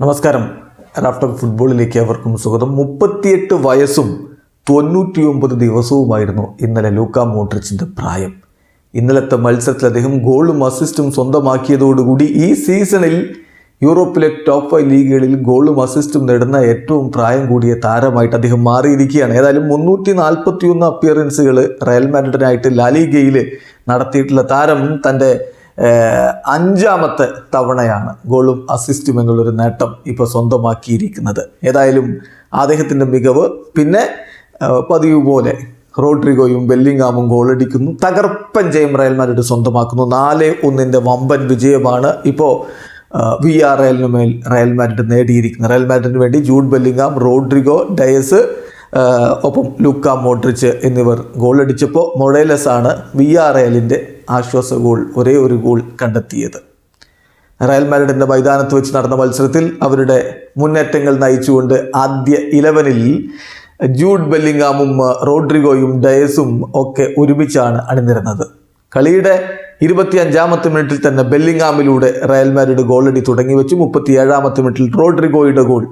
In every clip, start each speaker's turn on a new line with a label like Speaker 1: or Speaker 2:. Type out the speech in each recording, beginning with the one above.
Speaker 1: നമസ്കാരം. റാഫ്റ്റർ ഫുട്ബോളിലേക്ക് അവർക്കും സ്വാഗതം. മുപ്പത്തിയെട്ട് വയസ്സും തൊണ്ണൂറ്റിയൊമ്പത് ദിവസവുമായിരുന്നു ഇന്നലെ ലൂക്ക മോട്രിച്ചിന്റെ പ്രായം. ഇന്നലത്തെ മത്സരത്തിൽ അദ്ദേഹം ഗോളും അസിസ്റ്റും സ്വന്തമാക്കിയതോടുകൂടി ഈ സീസണിൽ യൂറോപ്പിലെ ടോപ്പ് ഫൈവ് ലീഗുകളിൽ ഗോളും അസിസ്റ്റും നേടുന്ന ഏറ്റവും പ്രായം കൂടിയ താരമായിട്ട് അദ്ദേഹം മാറിയിരിക്കുകയാണ്. ഏതായാലും മുന്നൂറ്റി നാൽപ്പത്തിയൊന്ന് അപ്പിയറൻസുകൾ റയൽ മാഡ്രിഡിനായിട്ട് ലാലിഗയിൽ നടത്തിയിട്ടുള്ള താരം തന്റെ അഞ്ചാമത്തെ തവണയാണ് ഗോളും അസിസ്റ്റും എന്നുള്ളൊരു നേട്ടം ഇപ്പൊ സ്വന്തമാക്കിയിരിക്കുന്നത്. ഏതായാലും അദ്ദേഹത്തിന്റെ മികവ് പിന്നെ പതിവ് പോലെ റോഡ്രിഗോയും ബെല്ലിങ്ങാമും ഗോളടിക്കുന്നു. തകർപ്പൻ ജയം റയൽ മാഡ്രിഡ് സ്വന്തമാക്കുന്നു. നാല് ഒന്നിന്റെ വമ്പൻ വിജയമാണ് ഇപ്പോൾ വി ആർ എല്ലിന് മേൽ റയൽ മാഡ്രിഡ് നേടിയിരിക്കുന്നത്. റയൽ മാഡ്രിഡിന് വേണ്ടി ജൂഡ് ബെല്ലിങ്ങാം റോഡ്രിഗോ ഡയസ് ഒപ്പം ലൂക്ക മോഡ്രിച്ച് എന്നിവർ ഗോളടിച്ചപ്പോൾ മൊഡേലസ് ആണ് വി ആർ എല്ലിന്റെ ആശ്വാസ ഗോൾ ഒരേ ഒരു ഗോൾ കണ്ടെത്തിയത്. റയൽ മാഡ്രിഡിന്റെ മൈതാനത്ത് വെച്ച് നടന്ന മത്സരത്തിൽ അവരുടെ മുന്നേറ്റങ്ങൾ നയിച്ചുകൊണ്ട് ആദ്യ ഇലവനിൽ ജൂഡ് ബെല്ലിങ്ങാമും റോഡ്രിഗോയും ഡയസും ഒക്കെ ഒരുമിച്ചാണ് അണിനിരുന്നത്. കളിയുടെ ഇരുപത്തിയഞ്ചാമത്തെ മിനിറ്റിൽ തന്നെ ബെല്ലിങ്ങാമിലൂടെ റയൽ മാഡ്രിഡ് ഗോളടി തുടങ്ങി വെച്ചു മുപ്പത്തിയേഴാമത്തെ മിനിറ്റിൽ റോഡ്രിഗോയുടെ ഗോൾ.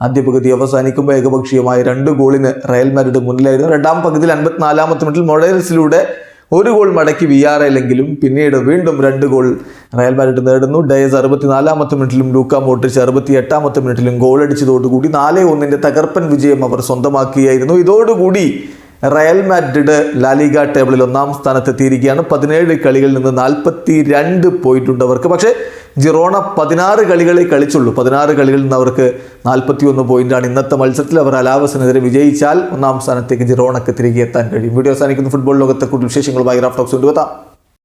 Speaker 1: ആദ്യ പകുതി അവസാനിക്കുമ്പോൾ ഏകപക്ഷീയമായ രണ്ട് ഗോളിന് റയൽ മാഡ്രിഡ് മുന്നിലായിരുന്നു. രണ്ടാം പകുതിയിൽ അൻപത്തിനാലാമത്തെ മിനിറ്റിൽ മൊഡേൽസിലൂടെ ഒരു ഗോൾ മടക്കി വി ആർ എല്ലെങ്കിലും പിന്നീട് വീണ്ടും രണ്ട് ഗോൾ റയൽ മാഡ്രിഡ് നേടുന്നു. ഡയസ് അറുപത്തിനാലാമത്തെ മിനിറ്റിലും ലൂക്ക മോട്ടിച്ച് അറുപത്തി എട്ടാമത്തെ മിനിറ്റിലും ഗോൾ അടിച്ചതോടുകൂടി നാല് ഒന്നിന്റെ തകർപ്പൻ വിജയം അവർ സ്വന്തമാക്കുകയായിരുന്നു ഇതോടുകൂടി റയൽ മാഡ്രിഡ് ലാലിഗ ടേബിളിൽ ഒന്നാം സ്ഥാനത്തെത്തിയിരിക്കുകയാണ്. പതിനേഴ് കളികളിൽ നിന്ന് നാൽപ്പത്തി രണ്ട് പോയിന്റ് ഉണ്ട് അവർക്ക് പക്ഷേ ജിറോണ പതിനാറ് കളികളെ കളിച്ചുള്ളൂ. പതിനാറ് കളികളിൽ നിന്ന് അവർക്ക് നാൽപ്പത്തി ഒന്ന് പോയിന്റാണ് ഇന്നത്തെ മത്സരത്തിൽ അവർ അലാവസിനെതിരെ വിജയിച്ചാൽ ഒന്നാം സ്ഥാനത്തേക്ക് ജിറോണക്ക് തിരികെ എത്താൻ കഴിയും. വീഡിയോ അവസാനിക്കുന്ന. ഫുട്ബോൾ ലോകത്തെ കൂടുതൽ വിശേഷങ്ങളുമായി ടോക്സ് കൊണ്ടുവെത്താം.